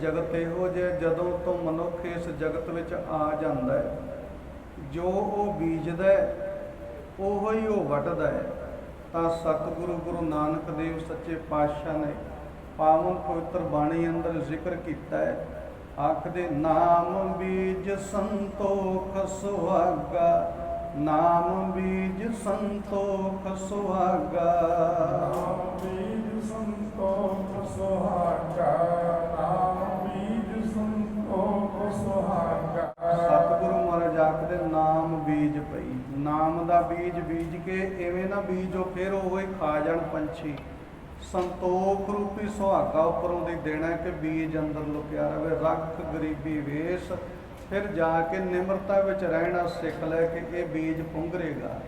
ਜਗਤ ਇਹੋ ਜਿਹਾ ਜਦੋਂ ਤੋਂ ਮਨੁੱਖ ਇਸ ਜਗਤ ਵਿੱਚ ਆ ਜਾਂਦਾ ਹੈ। ਜੋ ਉਹ ਬੀਜਦਾ ਹੈ, ਉਹੋ ਹੀ ਉਹ ਵੱਢਦਾ ਹੈ। ਤਾਂ ਸਤਿਗੁਰੂ ਗੁਰੂ ਨਾਨਕ ਦੇਵ ਸੱਚੇ ਪਾਤਸ਼ਾਹ ਨੇ ਪਾਵਨ ਪਵਿੱਤਰ ਬਾਣੀ ਅੰਦਰ ਜ਼ਿਕਰ ਕੀਤਾ ਹੈ। ਆਖਦੇ ਨਾਮ ਬੀਜ ਸੰਤੋਖ ਸੁਹਾਗਾ। ਨਾਮ ਬੀਜ ਸੰਤੋਖ ਸੁਹਾਗਾ। ਨਾਮ ਬੀਜ ਸੰਤੋਖ ਸੁਹਾਗਾ। ਨਾਮ ਬੀਜ ਸੰਤੋਖ ਸੁਹਾਗਾ। ਸਤਿਗੁਰੂ ਮਹਾਰਾਜ ਆਖਦੇ ਨਾਮ ਬੀਜ ਪਈ ਨਾਮ ਦਾ ਬੀਜ ਬੀਜ ਕੇ ਐਵੇਂ ਨਾ ਬੀਜੋ ਫਿਰ ਉਹ ਹੀ ਖਾ ਜਾਣ ਪੰਛੀ। ਸੰਤੋਖ ਰੂਪੀ ਸੁਹਾਗਾ ਉੱਪਰੋਂ ਦੀ ਦੇਣਾ ਕਿ ਬੀਜ ਅੰਦਰ ਲੁਕਿਆ ਰਵੇ, ਰੱਖ ਗਰੀਬੀ ਵੇਸ, ਫਿਰ ਜਾ ਕੇ ਨਿਮਰਤਾ ਵਿੱਚ ਰਹਿਣਾ ਸਿੱਖ ਲੈ ਕਿ ਇਹ ਬੀਜ ਪੁੰਗਰੇਗਾ।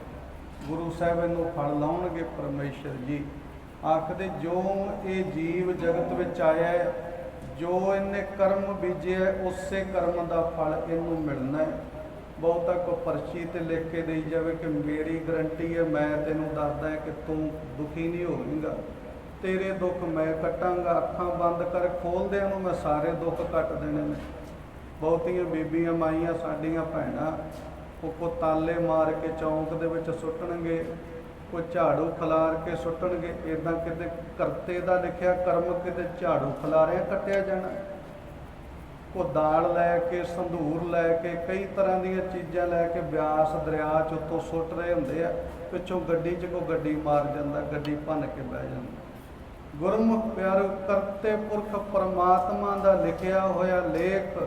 ਗੁਰੂ ਸਾਹਿਬ ਇਹਨੂੰ ਫਲ ਲਾਉਣਗੇ ਪਰਮੇਸ਼ਰ ਜੀ। ਆਖਦੇ, ਜੋ ਇਹ ਜੀਵ ਜਗਤ ਵਿੱਚ ਆਇਆ ਹੈ, ਜੋ ਇਹਨੇ ਕਰਮ ਬੀਜਿਆ ਉਸੇ ਕਰਮ ਦਾ ਫਲ ਇਹਨੂੰ ਮਿਲਣਾ ਹੈ। ਬਹੁਤਾ ਕੋ ਪਰਚੀ ਤੇ ਲਿਖ ਕੇ ਦੇਈ ਜਾਵੇ ਕਿ ਮੇਰੀ ਗਰੰਟੀ ਹੈ, ਮੈਂ ਤੈਨੂੰ ਦੱਸਦਾ ਕਿ ਤੂੰ ਦੁਖੀ ਨਹੀਂ ਹੋਵੇਂਗਾ। ਤੇਰੇ ਦੁੱਖ ਮੈਂ ਕੱਟਾਂਗਾ, ਅੱਖਾਂ ਬੰਦ ਕਰ, ਖੋਲਦਿਆਂ ਨੂੰ ਮੈਂ ਸਾਰੇ ਦੁੱਖ ਕੱਟ ਦੇਣੇ ਨੇ। ਬਹੁਤੀਆਂ ਬੀਬੀਆਂ ਮਾਈਆਂ ਸਾਡੀਆਂ ਭੈਣਾਂ, ਉਹ ਕੋ ਤਾਲੇ ਮਾਰ ਕੇ ਚੌਂਕ ਦੇ ਵਿੱਚ ਸੁੱਟਣਗੇ ਕੋ ਝਾੜੂ ਖਿਲਾਰ ਕੇ ਸੁੱਟਣਗੇ ਇਦਾਂ ਕਿਤੇ ਕਰਤੇ ਦਾ ਲਿਖਿਆ ਕਰਮ ਕਿਤੇ ਝਾੜੂ ਖਿਲਾਰਿਆ ਕੱਟਿਆ ਜਾਣਾ। ਕੋ ਦਾਲ ਲੈ ਕੇ, ਸੰਧੂਰ ਲੈ ਕੇ, ਕਈ ਤਰ੍ਹਾਂ ਦੀਆਂ ਚੀਜ਼ਾਂ ਲੈ ਕੇ ਬਿਆਸ ਦਰਿਆ ਚ ਉੱਤੋਂ ਸੁੱਟ ਰਹੇ ਹੁੰਦੇ ਆ, ਪਿੱਛੋਂ ਗੱਡੀ 'ਚ ਕੋ ਗੱਡੀ ਮਾਰ ਜਾਂਦਾ, ਗੱਡੀ ਭੰਨ ਕੇ ਬਹਿ ਜਾਂਦਾ। ਗੁਰਮੁਖ ਪਿਆਰੋ ਕਰਤੇ ਪੁਰਖ ਪਰਮਾਤਮਾ ਦਾ ਲਿਖਿਆ ਹੋਇਆ ਲੇਖ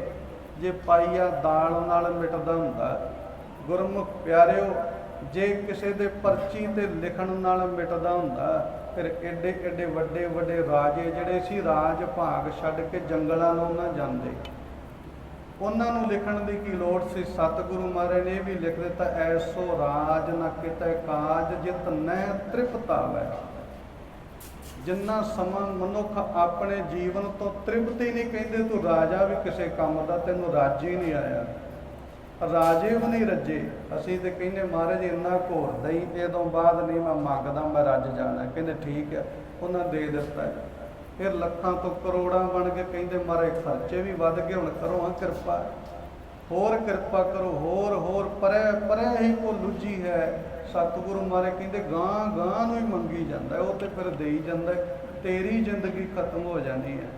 ਜੇ ਪਾਈਆ ਦਾਲ ਨਾਲ ਮਿਟਦਾ ਹੁੰਦਾ। ਗੁਰਮੁਖ ਪਿਆਰਿਓ, ਜੇ ਕਿਸੇ ਦੇ ਪਰਚੀ ਤੇ ਲਿਖਣ ਨਾਲ ਮਿਟਦਾ ਹੁੰਦਾ, ਫਿਰ ਐਡੇ ਐਡੇ ਵੱਡੇ ਵੱਡੇ ਰਾਜੇ ਜਿਹੜੇ ਸੀ, ਰਾਜ ਭਾਗ ਛੱਡ ਕੇ ਜੰਗਲਾਂ ਨੂੰ ਨਾ ਜਾਂਦੇ। ਉਹਨਾਂ ਨੂੰ ਲਿਖਣ ਦੀ ਕੀ ਲੋੜ ਸੀ? ਸਤਿਗੁਰੂ ਮਹਾਰਾਜ ਨੇ ਇਹ ਵੀ ਲਿਖ ਦਿੱਤਾ, ਐਸੋ ਰਾਜ ਨਾ ਕਿਤੇ ਕਾਜ ਜਿਤ ਨਹਿ ਤ੍ਰਿਪਤ ਆਵੈ ਜਿੰਨਾ ਸਮਾਂ ਮਨੁੱਖ ਆਪਣੇ ਜੀਵਨ ਤੋਂ ਤ੍ਰਿਪਤੀ ਨਹੀਂ ਕਹਿੰਦੇ, ਤੂੰ ਰਾਜਾ ਵੀ ਕਿਸੇ ਕੰਮ ਦਾ, ਤੈਨੂੰ ਰਾਜ ਹੀ ਨਹੀਂ ਆਇਆ। ਰਾਜੇ ਵੀ ਨਹੀਂ ਰੱਜੇ। ਅਸੀਂ ਤੇ ਕਹਿੰਦੇ, ਮਹਾਰਾਜ, ਇੰਨਾ ਘੋਰਦਾ ਹੀ ਇਹ ਤੋਂ ਬਾਅਦ ਨਹੀਂ ਮੈਂ ਮੰਗਦਾ, ਮੈਂ ਰੱਜ ਜਾਣਾ। ਕਹਿੰਦੇ, ਠੀਕ ਹੈ। ਉਹਨਾਂ ਦੇ ਦਿੱਤਾ। ਫਿਰ ਲੱਖਾਂ ਤੋਂ ਕਰੋੜਾਂ ਬਣ ਕੇ ਕਹਿੰਦੇ, ਮਾਰੇ, ਖਰਚੇ ਵੀ ਵੱਧ ਗਏ, ਹੁਣ ਕਰੋ, ਹਾਂ, ਕਿਰਪਾ। ਹੋਰ ਕਿਰਪਾ ਕਰੋ, ਹੋਰ ਹੋਰ, ਪਰੇ ਪਰੇ ਹੀ ਕੋ ਲੁੱਜੀ ਹੈ। ਸਤਿਗੁਰੂ ਮਹਾਰਾਜ ਕਹਿੰਦੇ ਗਾਂ ਗਾਂ ਨੂੰ ਹੀ ਮੰਗੀ ਜਾਂਦਾ ਉਹ ਤੇ ਫਿਰ ਦੇਈ ਜਾਂਦਾ ਤੇਰੀ ਜ਼ਿੰਦਗੀ ਖਤਮ ਹੋ ਜਾਣੀ ਹੈ।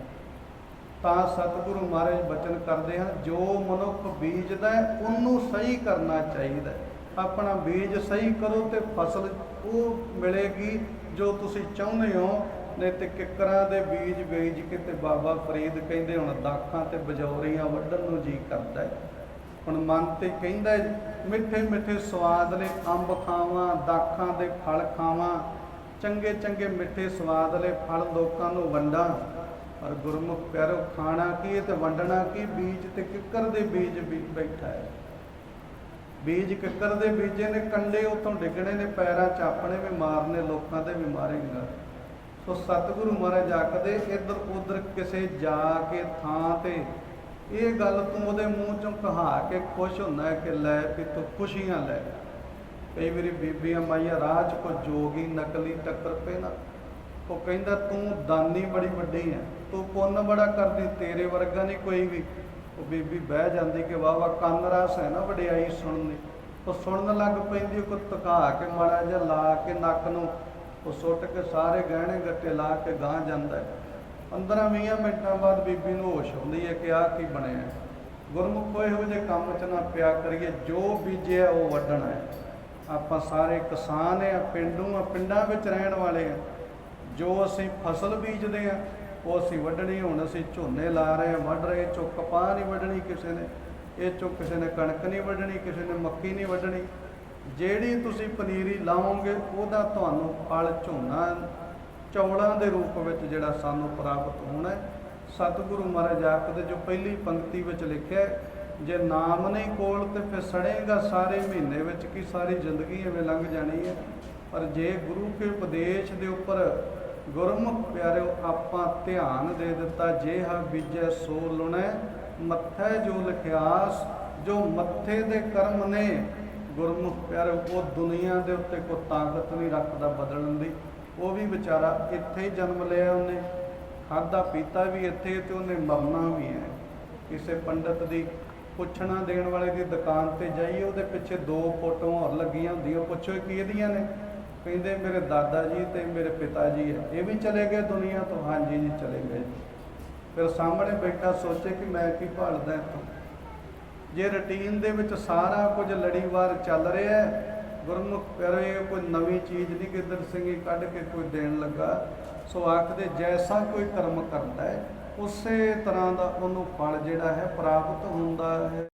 ਤਾਂ ਸਤਿਗੁਰੂ ਮਹਾਰਾਜ ਬਚਨ ਕਰਦੇ ਹਨ, ਜੋ ਮਨੁੱਖ ਬੀਜਦਾ ਉਹਨੂੰ ਸਹੀ ਕਰਨਾ ਚਾਹੀਦਾ ਆਪਣਾ ਬੀਜ ਸਹੀ ਕਰੋ ਤੇ ਫਸਲ ਉਹ ਮਿਲੇਗੀ ਜੋ ਤੁਸੀਂ ਚਾਹੁੰਦੇ ਹੋ। ਨਹੀਂ ਤੇ ਕਿੱਕਰਾਂ ਦੇ ਬੀਜ ਬੀਜ ਕੇ ਤੇ ਬਾਬਾ ਫਰੀਦ ਕਹਿੰਦੇ, ਹੁਣ ਦਾਖਾਂ ਤੇ ਬਜੌਰੀਆਂ ਵੱਢਣ ਨੂੰ ਜੀ ਕਰਦਾ ਹੈ। ਹੁਣ ਮਨ ਤੇ ਕਹਿੰਦਾ ਮਿੱਠੇ ਮਿੱਠੇ ਸਵਾਦਲੇ ਅੰਬ ਖਾਵਾਂ, ਦਾਖਾਂ ਦੇ ਫਲ ਖਾਵਾਂ, ਚੰਗੇ ਚੰਗੇ ਮਿੱਠੇ ਸਵਾਦਲੇ ਫਲ ਲੋਕਾਂ ਨੂੰ ਵੰਡਾਂ। ਪਰ ਗੁਰਮੁਖ ਪਿਆਰੋ, ਖਾਣਾ ਕੀ ਹੈ ਤੇ ਵੰਡਣਾ ਕੀ? ਬੀਜ ਤੇ ਕਿੱਕਰ ਦੇ ਬੀਜ ਵੀ ਬੈਠਾ ਹੈ ਬੀਜ ਕਿੱਕਰ ਦੇ ਬੀਜੇ ਨੇ, ਕੰਡੇ ਉਤੋਂ ਡਿੱਗਣੇ ਨੇ, ਪੈਰਾਂ 'ਚ ਆਪਣੇ ਵੀ ਮਾਰਨੇ, ਲੋਕਾਂ ਦੇ ਵੀ ਮਾਰੇਗਾ। ਸੋ ਸਤਿਗੁਰੂ ਮਹਾਰਾਜ ਆਖਦੇ ਇੱਧਰ ਉੱਧਰ ਕਿਸੇ ਜਾ ਕੇ ਥਾਂ ਤੇ ਇਹ ਗੱਲ ਤੂੰ ਉਹਦੇ ਮੂੰਹ ਚੋਂ ਕਹਾ ਕੇ ਖੁਸ਼ ਹੁੰਦਾ ਹੈ ਕਿ ਲੈ ਵੀ ਤੂੰ ਖੁਸ਼ੀਆਂ ਲੈ ਕਈ ਵਾਰੀ ਬੀਬੀਆਂ ਮਾਈਆਂ ਰਾਹ 'ਚ ਕੋ ਜੋਗੀ, ਨਕਲੀ ਟੱਕਰ ਪਏ ਨਾ, ਉਹ ਕਹਿੰਦਾ ਤੂੰ ਦਾਨੀ ਬੜੀ ਵੱਡੀ ਹੈ ਤੂੰ ਪੁੰਨ ਬੜਾ ਕਰਦੀ, ਤੇਰੇ ਵਰਗਾ ਨਹੀਂ ਕੋਈ ਵੀ। ਉਹ ਬੀਬੀ ਬਹਿ ਜਾਂਦੀ ਕਿ ਵਾਹ ਵਾਹ ਕੰਨ ਰਸ ਹੈ ਨਾ ਵਡਿਆਈ ਸੁਣਨੀ। ਉਹ ਸੁਣਨ ਲੱਗ ਪੈਂਦੀ, ਉਹ ਤਕਾ ਕੇ ਮਾੜਾ ਜਿਹਾ ਲਾ ਕੇ ਨੱਕ ਨੂੰ, ਉਹ ਸੁੱਟ ਕੇ ਸਾਰੇ ਗਹਿਣੇ ਗੱਟੇ ਲਾ ਕੇ ਗਾਂ ਜਾਂਦਾ ਹੈ 15 20 ਮਿੰਟਾਂ ਬਾਅਦ ਬੀਬੀ ਨੂੰ ਹੋਸ਼ ਆਉਂਦੀ ਹੈ ਕਿ ਆਹ ਕੀ ਬਣਿਆ ਹੈ। ਗੁਰਮੁਖੋ ਇਹੋ ਜਿਹੇ ਕੰਮ 'ਚ ਨਾ ਪਿਆ ਕਰੀਏ, ਜੋ ਬੀਜਿਆ ਉਹ ਵੱਢਣਾ ਹੈ। ਆਪਾਂ ਸਾਰੇ ਕਿਸਾਨ ਆ ਪਿੰਡੂ ਆ, ਪਿੰਡਾਂ ਵਿੱਚ ਰਹਿਣ ਵਾਲੇ ਆ। ਜੋ ਅਸੀਂ ਫਸਲ ਬੀਜਦੇ ਆ, ਉਹ ਅਸੀਂ ਵੱਢਣੀ, ਹੁਣ ਅਸੀਂ ਝੋਨੇ ਲਾ ਰਹੇ ਆ, ਵੱਢ ਰਹੇ ਚੋ ਕਪਾਹ ਨਹੀਂ ਵੱਢਣੀ ਕਿਸੇ ਨੇ, ਇਹ ਚੋ ਕਿਸੇ ਨੇ ਕਣਕ ਨਹੀਂ ਵੱਢਣੀ, ਕਿਸੇ ਨੇ ਮੱਕੀ ਨਹੀਂ ਵੱਢਣੀ। ਜਿਹੜੀ ਤੁਸੀਂ ਪਨੀਰੀ ਲਾਓਗੇ, ਉਹਦਾ ਤੁਹਾਨੂੰ ਫਲ ਝੋਨਾ ਚੌਲਾਂ ਦੇ ਰੂਪ ਵਿੱਚ ਜਿਹੜਾ ਸਾਨੂੰ ਪ੍ਰਾਪਤ ਹੋਣਾ ਸਤਿਗੁਰੂ ਮਹਾਰਾਜ ਆਖਦੇ ਜੋ ਪਹਿਲੀ ਪੰਕਤੀ ਵਿੱਚ ਲਿਖਿਆ ਜੇ ਨਾਮ ਨਹੀਂ ਕੋਲ ਤੇ ਫਿਰ ਸੜੇਗਾ ਸਾਰੇ ਮਹੀਨੇ ਵਿੱਚ ਕੀ ਸਾਰੀ ਜ਼ਿੰਦਗੀ ਐਵੇਂ ਲੰਘ ਜਾਣੀ ਹੈ। ਪਰ ਜੇ ਗੁਰੂ ਕੇ ਉਪਦੇਸ਼ ਦੇ ਉੱਪਰ ਗੁਰਮੁਖ ਪਿਆਰਿਓ, ਆਪਾਂ ਧਿਆਨ ਦੇ ਦਿੱਤਾ ਜੇ ਹਾ ਬੀਜੈ ਸੋ ਲੁਣੈ, ਮੱਥੈ ਜੋ ਲਿਖਿਆਸ, ਜੋ ਮੱਥੇ ਦੇ ਕਰਮ ਨੇ, ਗੁਰਮੁਖ ਪਿਆਰੇ ਉਹ ਦੁਨੀਆ ਦੇ ਉੱਤੇ ਕੋਈ ਤਾਕਤ ਨਹੀਂ ਰੱਖਦਾ ਬਦਲਣ ਦੀ। ਉਹ ਵੀ ਵਿਚਾਰਾ ਇੱਥੇ ਹੀ ਜਨਮ ਲਿਆ ਉਹਨੇ ਖਾਦਾ ਪੀਤਾ ਵੀ ਇੱਥੇ ਤੇ ਉਹਨੇ ਮਰਨਾ ਵੀ ਹੈ। ਕਿਸੇ ਪੰਡਤ ਦੀ ਪੁੱਛਣਾ ਦੇਣ ਵਾਲੇ ਦੀ ਦੁਕਾਨ ਤੇ ਜਾਈਏ ਉਹਦੇ ਪਿੱਛੇ ਦੋ ਫੋਟੋਆਂ ਹੋਰ ਲੱਗੀਆਂ ਹੁੰਦੀਆਂ ਪੁੱਛੋ ਇਹ ਕਿਹਦੀਆਂ ਨੇ? ਕਹਿੰਦੇ, ਮੇਰੇ ਦਾਦਾ ਜੀ ਤੇ ਮੇਰੇ ਪਿਤਾ ਜੀ ਹੈ ਇਹ ਵੀ ਚਲੇ ਗਏ ਦੁਨੀਆ ਤੋਂ? ਹਾਂਜੀ ਜੀ, ਚਲੇ ਗਏ ਫਿਰ ਸਾਹਮਣੇ ਬੈਠਾ ਸੋਚੇ ਕਿ ਮੈਂ ਕੀ ਭਾਲਦਾ ਇੱਥੋਂ। ਜੇ ਰੁਟੀਨ ਦੇ ਵਿੱਚ ਸਾਰਾ ਕੁਝ ਲੜੀਵਾਰ ਚੱਲ ਰਿਹਾ ਹੈ ਗੁਰਮੁਖ ਪਿਆਰੇ, ਕੋਈ ਨਵੀਂ ਚੀਜ਼ ਨਹੀਂ ਗਿੱਦੜ ਸਿੰਘੀ ਕੱਢ ਕੇ ਕੋਈ ਦੇਣ ਲੱਗਾ। ਸੋ ਆਖਦੇ ਜੈਸਾ ਕੋਈ ਕਰਮ ਕਰਦਾ ਹੈ, ਉਸੇ ਤਰ੍ਹਾਂ ਦਾ ਉਹਨੂੰ ਫਲ ਜਿਹੜਾ ਹੈ ਪ੍ਰਾਪਤ ਹੁੰਦਾ ਹੈ।